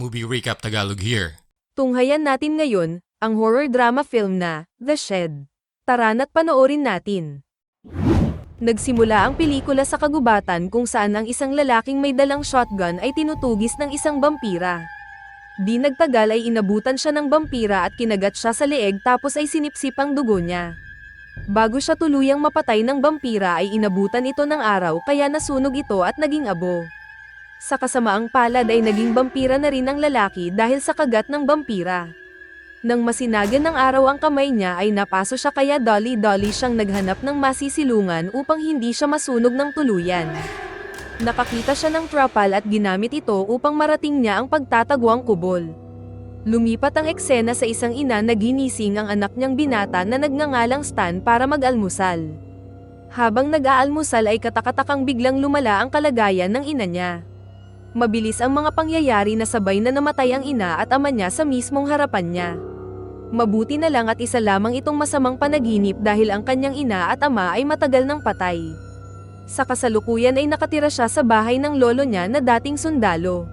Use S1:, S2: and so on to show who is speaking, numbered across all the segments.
S1: Movie Recap Tagalog here.
S2: Tunghayan natin ngayon, ang horror drama film na, The Shed. Tara na't panoorin natin. Nagsimula ang pelikula sa kagubatan kung saan ang isang lalaking may dalang shotgun ay tinutugis ng isang vampira. Di nagtagal ay inabutan siya ng vampira at kinagat siya sa leeg tapos ay sinipsip ang dugo niya. Bago siya tuluyang mapatay ng vampira ay inabutan ito ng araw kaya nasunog ito at naging abo. Sa kasamaang palad ay naging vampira na rin ang lalaki dahil sa kagat ng vampira. Nang masinagan ng araw ang kamay niya ay napaso siya kaya dolly-dolly siyang naghanap ng masisilungan upang hindi siya masunog ng tuluyan. Nakakita siya ng trapal at ginamit ito upang marating niya ang pagtatagwang kubol. Lumipat ang eksena sa isang ina na ginising ang anak niyang binata na nagngangalang Stan para mag-almusal. Habang nag-aalmusal ay katakatakang biglang lumala ang kalagayan ng ina niya. Mabilis ang mga pangyayari na sabay na namatay ang ina at ama niya sa mismong harapan niya. Mabuti na lang at isa lamang itong masamang panaginip dahil ang kanyang ina at ama ay matagal ng patay. Sa kasalukuyan ay nakatira siya sa bahay ng lolo niya na dating sundalo.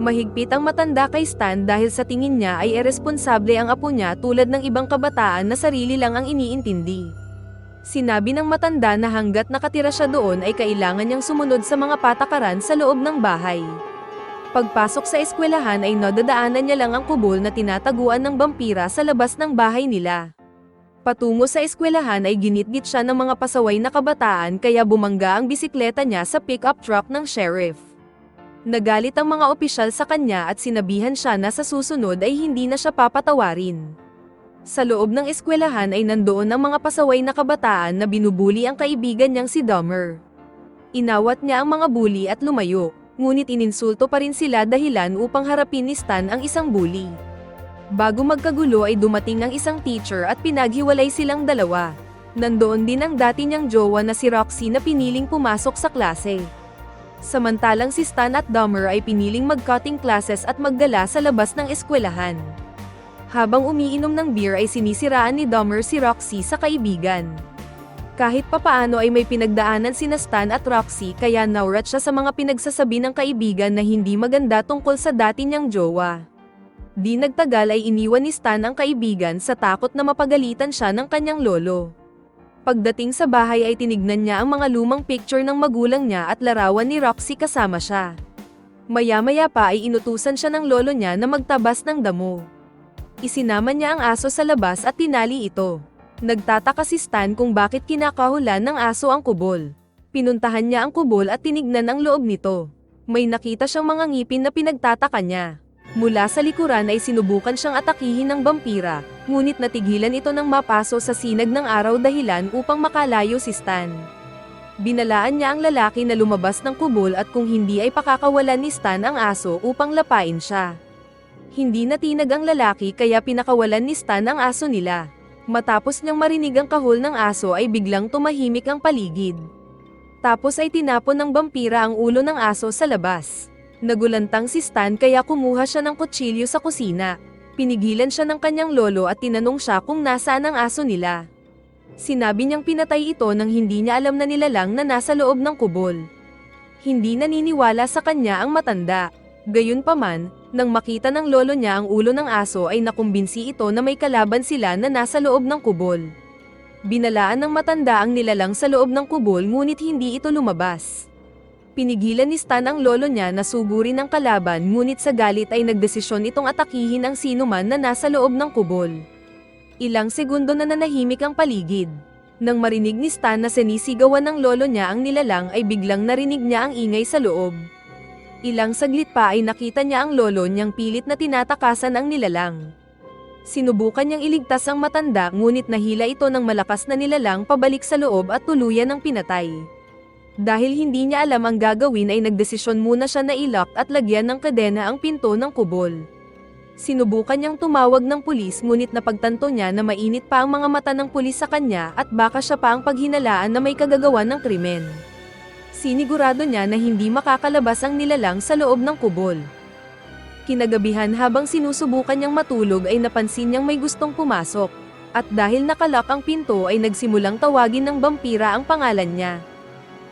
S2: Mahigpit ang matanda kay Stan dahil sa tingin niya ay irresponsable ang apo niya tulad ng ibang kabataan na sarili lang ang iniintindi. Sinabi ng matanda na hanggat nakatira siya doon ay kailangan niyang sumunod sa mga patakaran sa loob ng bahay. Pagpasok sa eskwelahan ay nadadaanan niya lang ang kubol na tinataguan ng vampira sa labas ng bahay nila. Patungo sa eskwelahan ay ginitgit siya ng mga pasaway na kabataan kaya bumangga ang bisikleta niya sa pickup truck ng sheriff. Nagalit ang mga opisyal sa kanya at sinabihan siya na sa susunod ay hindi na siya papatawarin. Sa loob ng eskwelahan ay nandoon ang mga pasaway na kabataan na binubuli ang kaibigan niyang si Dahmer. Inawat niya ang mga bully at lumayo, ngunit ininsulto pa rin sila dahilan upang harapin ni Stan ang isang bully. Bago magkagulo ay dumating ang isang teacher at pinaghiwalay silang dalawa. Nandoon din ang dati niyang jowa na si Roxy na piniling pumasok sa klase. Samantalang si Stan at Dahmer ay piniling mag-cutting classes at maggala sa labas ng eskwelahan. Habang umiinom ng beer ay sinisiraan ni Dahmer si Roxy sa kaibigan. Kahit papaano ay may pinagdaanan sina Stan at Roxy kaya naurat siya sa mga pinagsasabi ng kaibigan na hindi maganda tungkol sa dati niyang jowa. Di nagtagal ay iniwan ni Stan ang kaibigan sa takot na mapagalitan siya ng kanyang lolo. Pagdating sa bahay ay tinignan niya ang mga lumang picture ng magulang niya at larawan ni Roxy kasama siya. Maya-maya pa ay inutusan siya ng lolo niya na magtabas ng damo. Isinama niya ang aso sa labas at tinali ito. Nagtataka si Stan kung bakit kinakahulan ng aso ang kubol. Pinuntahan niya ang kubol at tinignan ang loob nito. May nakita siyang mga ngipin na pinagtataka niya. Mula sa likuran ay sinubukan siyang atakihin ng vampira, ngunit natigilan ito ng mapaso sa sinag ng araw dahilan upang makalayo si Stan. Binalaan niya ang lalaki na lumabas ng kubol at kung hindi ay pakakawalan ni Stan ang aso upang lapain siya. Hindi natinag ang lalaki kaya pinakawalan ni Stan ang aso nila. Matapos niyang marinig ang kahol ng aso ay biglang tumahimik ang paligid. Tapos ay tinapon ng vampira ang ulo ng aso sa labas. Nagulantang si Stan kaya kumuha siya ng kutsilyo sa kusina. Pinigilan siya ng kanyang lolo at tinanong siya kung nasaan ang aso nila. Sinabi niyang pinatay ito nang hindi niya alam na nilalang na nasa loob ng kubol. Hindi naniniwala sa kanya ang matanda. Gayunpaman, nang makita ng lolo niya ang ulo ng aso ay nakumbinsi ito na may kalaban sila na nasa loob ng kubol. Binalaan ng matanda ang nilalang sa loob ng kubol ngunit hindi ito lumabas. Pinigilan ni Stan ang lolo niya na sugurin ang kalaban ngunit sa galit ay nagdesisyon itong atakihin ang sinuman na nasa loob ng kubol. Ilang segundo na nanahimik ang paligid. Nang marinig ni Stan na sinisigawan ng lolo niya ang nilalang ay biglang narinig niya ang ingay sa loob. Ilang saglit pa ay nakita niya ang lolo niyang pilit na tinatakasan ang nilalang. Sinubukan niyang iligtas ang matanda ngunit nahila ito ng malakas na nilalang pabalik sa loob at tuluyan ng pinatay. Dahil hindi niya alam ang gagawin ay nagdesisyon muna siya na ilock at lagyan ng kadena ang pinto ng kubol. Sinubukan niyang tumawag ng pulis ngunit napagtanto niya na mainit pa ang mga mata ng pulis sa kanya at baka siya pa ang paghinalaan na may kagagawan ng krimen. Sinigurado niya na hindi makakalabas ang nilalang sa loob ng kubol. Kinagabihan habang sinusubukan niyang matulog ay napansin niyang may gustong pumasok. At dahil nakalak ang pinto ay nagsimulang tawagin ng vampira ang pangalan niya.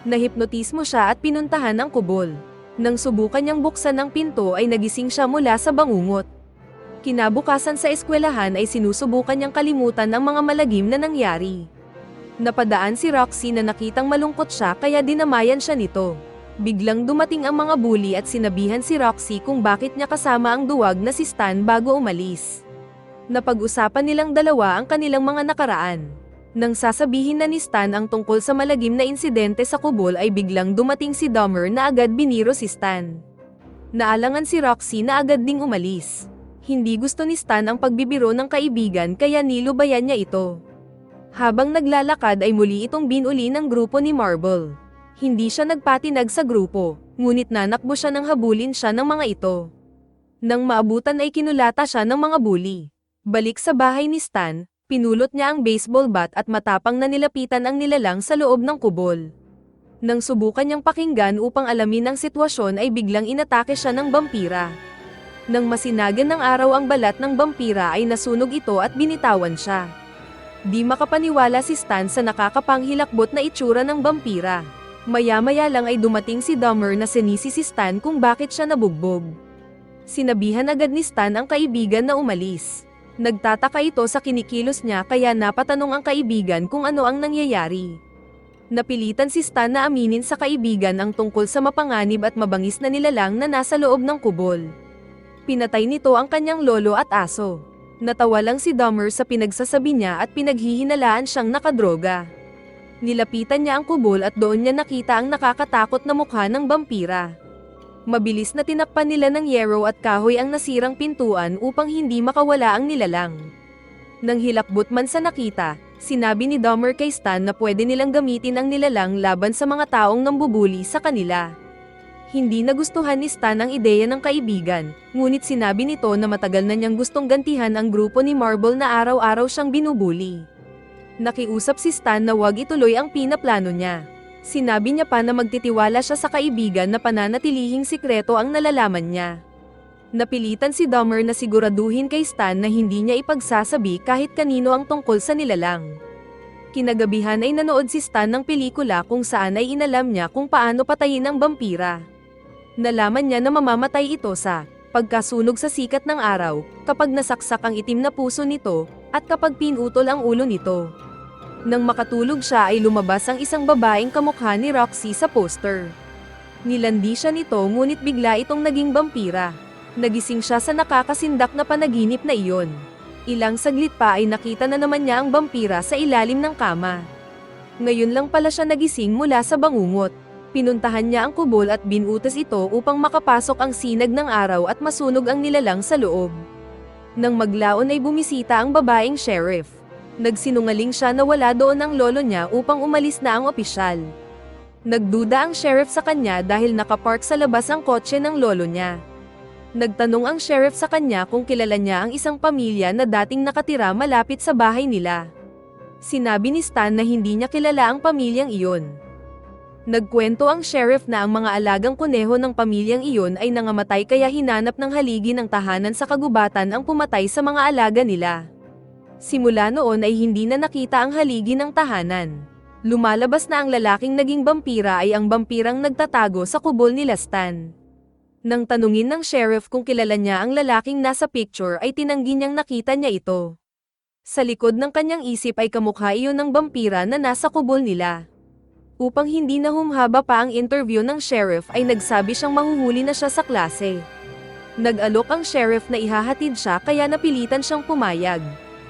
S2: Nahipnotismo siya at pinuntahan ang kubol. Nang subukan niyang buksan ang pinto ay nagising siya mula sa bangungot. Kinabukasan sa eskwelahan ay sinusubukan niyang kalimutan ang mga malagim na nangyari. Napadaan si Roxy na nakitang malungkot siya kaya dinamayan siya nito. Biglang dumating ang mga bully at sinabihan si Roxy kung bakit niya kasama ang duwag na si Stan bago umalis. Napag-usapan nilang dalawa ang kanilang mga nakaraan. Nang sasabihin na ni Stan ang tungkol sa malagim na insidente sa kubol ay biglang dumating si Dahmer na agad biniro si Stan. Naalangan si Roxy na agad ding umalis. Hindi gusto ni Stan ang pagbibiro ng kaibigan kaya nilubayan niya ito. Habang naglalakad ay muli itong binuli ng grupo ni Marble. Hindi siya nagpatinag sa grupo, ngunit nanakbo siya nang habulin siya ng mga ito. Nang maabutan ay kinulata siya ng mga bully. Balik sa bahay ni Stan, pinulot niya ang baseball bat at matapang na nilapitan ang nilalang sa loob ng kubol. Nang subukan niyang pakinggan upang alamin ang sitwasyon ay biglang inatake siya ng vampira. Nang masinagan ng araw ang balat ng vampira ay nasunog ito at binitawan siya. Di makapaniwala si Stan sa nakakapanghilakbot na itsura ng vampira. Maya-maya lang ay dumating si Dahmer na sinisi si Stan kung bakit siya nabugbog. Sinabihan agad ni Stan ang kaibigan na umalis. Nagtataka ito sa kinikilos niya kaya napatanong ang kaibigan kung ano ang nangyayari. Napilitan si Stan na aminin sa kaibigan ang tungkol sa mapanganib at mabangis na nilalang na nasa loob ng kubol. Pinatay nito ang kanyang lolo at aso. Natawa lang si Dahmer sa pinagsasabi niya at pinaghihinalaan siyang nakadroga. Nilapitan niya ang kubol at doon niya nakita ang nakakatakot na mukha ng vampira. Mabilis na tinakpan nila ng yero at kahoy ang nasirang pintuan upang hindi makawala ang nilalang. Nang hilakbot man sa nakita, sinabi ni Dahmer kay Stan na pwede nilang gamitin ang nilalang laban sa mga taong nambubuli sa kanila. Hindi nagustuhan ni Stan ang ideya ng kaibigan, ngunit sinabi nito na matagal na niyang gustong gantihan ang grupo ni Marble na araw-araw siyang binubuli. Nakiusap si Stan na wag ituloy ang pinaplano niya. Sinabi niya pa na magtitiwala siya sa kaibigan na pananatilihing sikreto ang nalalaman niya. Napilitan si Dahmer na siguraduhin kay Stan na hindi niya ipagsasabi kahit kanino ang tungkol sa nilalang. Kinagabihan ay nanood si Stan ng pelikula kung saan ay inalam niya kung paano patayin ang vampira. Nalaman niya na mamamatay ito sa pagkasunog sa sikat ng araw, kapag nasaksak ang itim na puso nito, at kapag pinutol ang ulo nito. Nang makatulog siya ay lumabas ang isang babaeng kamukha ni Roxy sa poster. Nilandi siya nito ngunit bigla itong naging vampira. Nagising siya sa nakakasindak na panaginip na iyon. Ilang saglit pa ay nakita na naman niya ang vampira sa ilalim ng kama. Ngayon lang pala siya nagising mula sa bangungot. Pinuntahan niya ang kubol at binutas ito upang makapasok ang sinag ng araw at masunog ang nilalang sa loob. Nang maglaon ay bumisita ang babaeng sheriff. Nagsinungaling siya na wala doon ang lolo niya upang umalis na ang opisyal. Nagduda ang sheriff sa kanya dahil nakapark sa labas ang kotse ng lolo niya. Nagtanong ang sheriff sa kanya kung kilala niya ang isang pamilya na dating nakatira malapit sa bahay nila. Sinabi ni Stan na hindi niya kilala ang pamilyang iyon. Nagkwento ang sheriff na ang mga alagang kuneho ng pamilyang iyon ay nangamatay kaya hinanap ng haligi ng tahanan sa kagubatan ang pumatay sa mga alaga nila. Simula noon ay hindi na nakita ang haligi ng tahanan. Lumalabas na ang lalaking naging vampira ay ang vampirang nagtatago sa kubol nila Stan. Nang tanungin ng sheriff kung kilala niya ang lalaking nasa picture ay tinanggi niyang nakita niya ito. Sa likod ng kanyang isip ay kamukha iyon ng vampira na nasa kubol nila. Upang hindi na humhaba pa ang interview ng sheriff ay nagsabi siyang mahuhuli na siya sa klase. Nag-alok ang sheriff na ihahatid siya kaya napilitan siyang pumayag.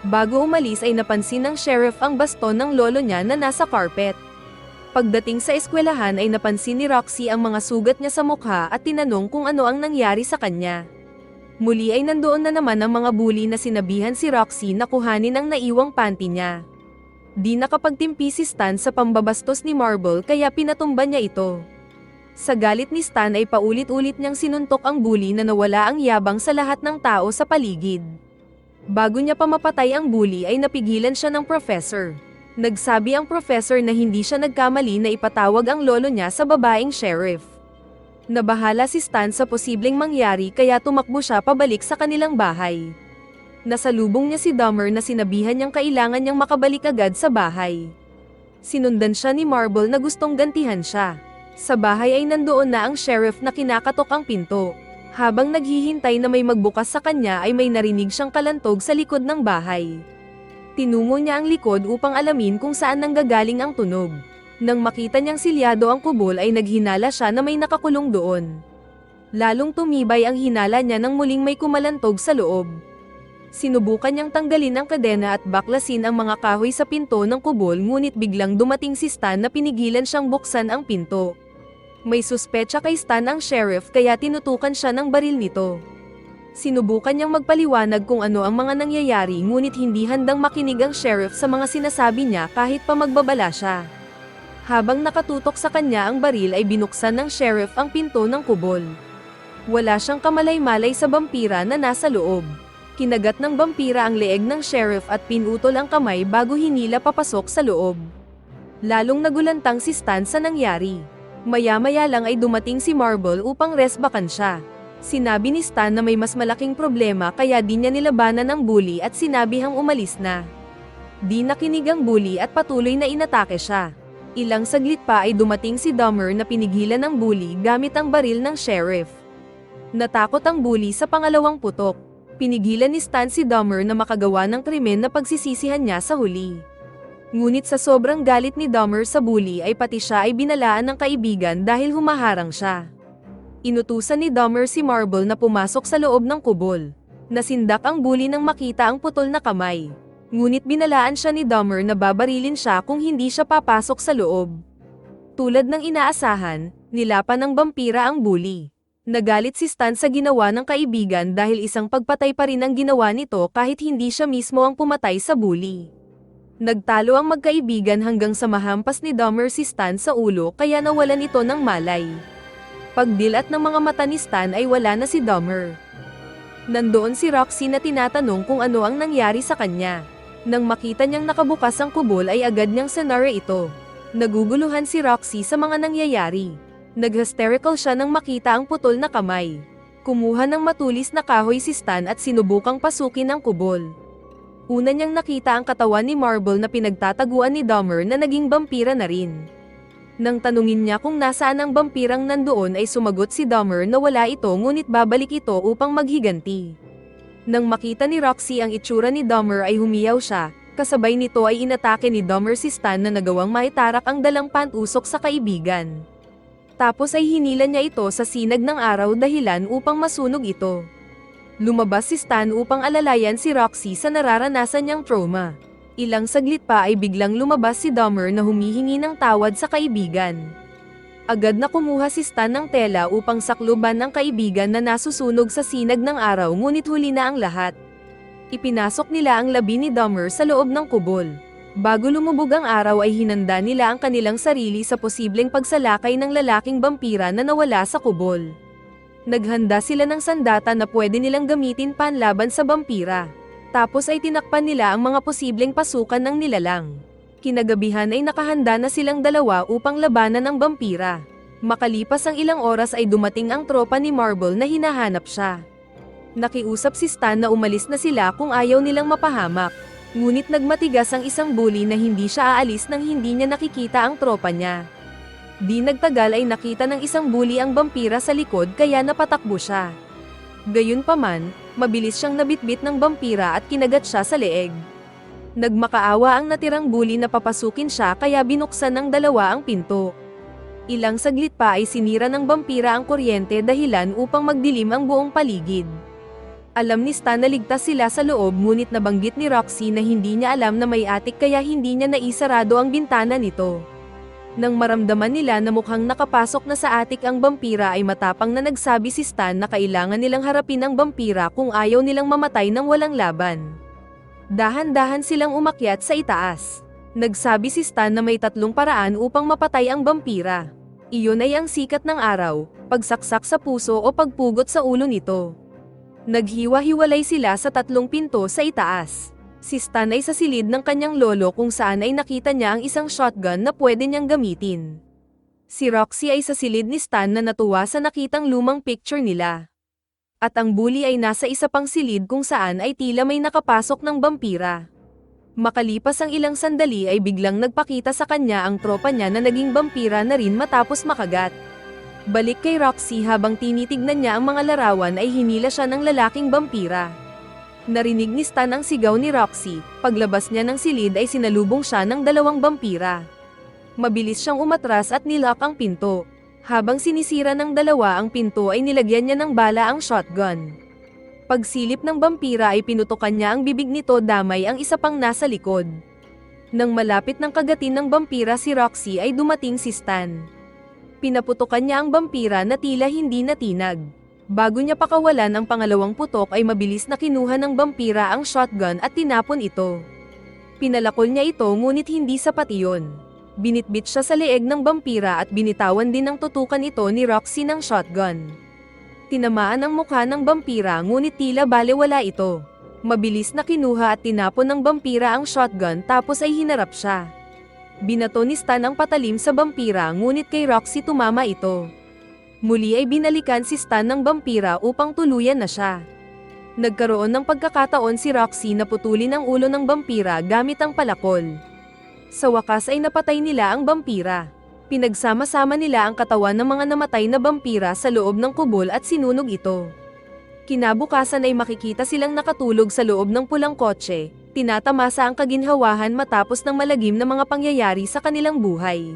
S2: Bago umalis ay napansin ng sheriff ang baston ng lolo niya na nasa carpet. Pagdating sa eskwelahan ay napansin ni Roxy ang mga sugat niya sa mukha at tinanong kung ano ang nangyari sa kanya. Muli ay nandoon na naman ang mga bully na sinabihan si Roxy na kuhanin ang naiwang panty niya. Di nakapagtimpi si Stan sa pambabastos ni Marble kaya pinatumba niya ito. Sa galit ni Stan ay paulit-ulit niyang sinuntok ang bully na nawala ang yabang sa lahat ng tao sa paligid. Bago niya pa mapatay ang bully ay napigilan siya ng professor. Nagsabi ang professor na hindi siya nagkamali na ipatawag ang lolo niya sa babaeng sheriff. Nabahala si Stan sa posibleng mangyari kaya tumakbo siya pabalik sa kanilang bahay. Nasalubong niya si Dahmer na sinabihan niyang kailangan niyang makabalik agad sa bahay. Sinundan siya ni Marble na gustong gantihan siya. Sa bahay ay nandoon na ang sheriff na kinakatok ang pinto. Habang naghihintay na may magbukas sa kanya ay may narinig siyang kalantog sa likod ng bahay. Tinungo niya ang likod upang alamin kung saan nanggagaling ang tunog. Nang makita niyang silyado ang kubol ay naghinala siya na may nakakulong doon. Lalong tumibay ang hinala niya nang muling may kumalantog sa loob. Sinubukan niyang tanggalin ang kadena at baklasin ang mga kahoy sa pinto ng kubol ngunit biglang dumating si Stan na pinigilan siyang buksan ang pinto. May suspecha kay Stan ang sheriff kaya tinutukan siya ng baril nito. Sinubukan niyang magpaliwanag kung ano ang mga nangyayari ngunit hindi handang makinig ang sheriff sa mga sinasabi niya kahit pa magbabala siya. Habang nakatutok sa kanya ang baril ay binuksan ng sheriff ang pinto ng kubol. Wala siyang kamalay-malay sa vampira na nasa loob. Kinagat ng vampira ang leeg ng sheriff at pinutol ang kamay bago hinila papasok sa loob. Lalong nagulantang si Stan sa nangyari. Maya-maya lang ay dumating si Marble upang resbakan siya. Sinabi ni Stan na may mas malaking problema kaya di niya nilabanan ang bully at sinabihang umalis na. Di nakinig ang bully at patuloy na inatake siya. Ilang saglit pa ay dumating si Dahmer na pinigilan ng bully gamit ang baril ng sheriff. Natakot ang bully sa pangalawang putok. Pinigilan ni Stan si Dahmer na makagawa ng krimen na pagsisisihan niya sa huli. Ngunit sa sobrang galit ni Dahmer sa bully ay pati siya ay binalaan ng kaibigan dahil humaharang siya. Inutusan ni Dahmer si Marble na pumasok sa loob ng kubol. Nasindak ang bully nang makita ang putol na kamay. Ngunit binalaan siya ni Dahmer na babarilin siya kung hindi siya papasok sa loob. Tulad ng inaasahan, nilapan ng vampira ang bully. Nagalit si Stan sa ginawa ng kaibigan dahil isang pagpatay pa rin ang ginawa nito kahit hindi siya mismo ang pumatay sa bully. Nagtalo ang magkaibigan hanggang sa mahampas ni Dahmer si Stan sa ulo kaya nawalan ito ng malay. Pagdilat ng mga mata ni Stan ay wala na si Dahmer. Nandoon si Roxy na tinatanong kung ano ang nangyari sa kanya. Nang makita niyang nakabukas ang kubol ay agad niyang senara ito. Naguguluhan si Roxy sa mga nangyayari. Nag-hysterical siya nang makita ang putol na kamay. Kumuha ng matulis na kahoy si Stan at sinubukang pasukin ang kubol. Una niyang nakita ang katawan ni Marble na pinagtataguan ni Dahmer na naging vampira na rin. Nang tanungin niya kung nasaan ang vampirang nandoon ay sumagot si Dahmer na wala ito ngunit babalik ito upang maghiganti. Nang makita ni Roxy ang itsura ni Dahmer ay humiyaw siya, kasabay nito ay inatake ni Dahmer si Stan na nagawang maitarak ang dalang pantusok sa kaibigan. Tapos ay hinila niya ito sa sinag ng araw dahilan upang masunog ito. Lumabas si Stan upang alalayan si Roxy sa nararanasan niyang trauma. Ilang saglit pa ay biglang lumabas si Dahmer na humihingi ng tawad sa kaibigan. Agad na kumuha si Stan ng tela upang sakluban ng kaibigan na nasusunog sa sinag ng araw ngunit huli na ang lahat. Ipinasok nila ang labi ni Dahmer sa loob ng kubol. Bago lumubog ang araw ay hinanda nila ang kanilang sarili sa posibleng pagsalakay ng lalaking vampira na nawala sa kubol. Naghanda sila ng sandata na pwede nilang gamitin panlaban sa vampira. Tapos ay tinakpan nila ang mga posibleng pasukan ng nilalang. Kinagabihan ay nakahanda na silang dalawa upang labanan ng vampira. Makalipas ang ilang oras ay dumating ang tropa ni Marble na hinahanap siya. Nakiusap si Stan na umalis na sila kung ayaw nilang mapahamak. Ngunit nagmatigas ang isang bully na hindi siya aalis nang hindi niya nakikita ang tropa niya. Di nagtagal ay nakita ng isang bully ang vampira sa likod kaya napatakbo siya. Gayunpaman, mabilis siyang nabitbit ng vampira at kinagat siya sa leeg. Nagmakaawa ang natirang bully na papasukin siya kaya binuksan ng dalawa ang pinto. Ilang saglit pa ay sinira ng vampira ang kuryente dahilan upang magdilim ang buong paligid. Alam ni Stan na ligtas sila sa loob ngunit nabanggit ni Roxy na hindi niya alam na may atik kaya hindi niya naisarado ang bintana nito. Nang maramdaman nila na mukhang nakapasok na sa atik ang vampira ay matapang na nagsabi si Stan na kailangan nilang harapin ang vampira kung ayaw nilang mamatay ng walang laban. Dahan-dahan silang umakyat sa itaas. Nagsabi si Stan na may tatlong paraan upang mapatay ang vampira. Iyon ay ang sikat ng araw, pagsaksak sa puso o pagpugot sa ulo nito. Naghiwa-hiwalay sila sa tatlong pinto sa itaas. Si Stan ay sa silid ng kanyang lolo kung saan ay nakita niya ang isang shotgun na pwede niyang gamitin. Si Roxy ay sa silid ni Stan na natuwa sa nakitang lumang picture nila. At ang bully ay nasa isa pang silid kung saan ay tila may nakapasok ng vampira. Makalipas ang ilang sandali ay biglang nagpakita sa kanya ang tropa niya na naging vampira na rin matapos makagat. Balik kay Roxy habang tinitignan niya ang mga larawan ay hinila siya ng lalaking vampira. Narinig ni Stan ang sigaw ni Roxy, paglabas niya ng silid ay sinalubong siya ng dalawang vampira. Mabilis siyang umatras at nilock ang pinto. Habang sinisira ng dalawa ang pinto ay nilagyan niya ng bala ang shotgun. Pagsilip ng vampira ay pinutukan niya ang bibig nito damay ang isa pang nasa likod. Nang malapit ng kagatin ng vampira si Roxy ay dumating si Stan. Pinaputukan niya ang vampira na tila hindi natinag. Bago niya pakawalan ang pangalawang putok ay mabilis na kinuha ng vampira ang shotgun at tinapon ito. Pinalakol niya ito ngunit hindi sapat iyon. Binitbit siya sa leeg ng vampira at binitawan din ng tutukan ito ni Roxy ng shotgun. Tinamaan ang mukha ng vampira ngunit tila balewala ito. Mabilis na kinuha at tinapon ng vampira ang shotgun tapos ay hinarap siya. Binato ni Stan ang patalim sa vampira ngunit kay Roxy tumama ito. Muli ay binalikan si Stan ng vampira upang tuluyan na siya. Nagkaroon ng pagkakataon si Roxy na putulin ang ulo ng vampira gamit ang palakol. Sa wakas ay napatay nila ang vampira. Pinagsama-sama nila ang katawan ng mga namatay na vampira sa loob ng kubol at sinunog ito. Kinabukasan ay makikita silang nakatulog sa loob ng pulang kotse, tinatamasa ang kaginhawahan matapos ng malagim na mga pangyayari sa kanilang buhay.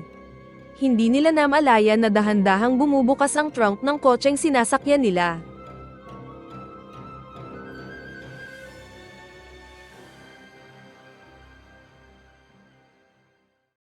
S2: Hindi nila namalayan na dahan-dahang bumubukas ang trunk ng kotseng sinasakyan nila.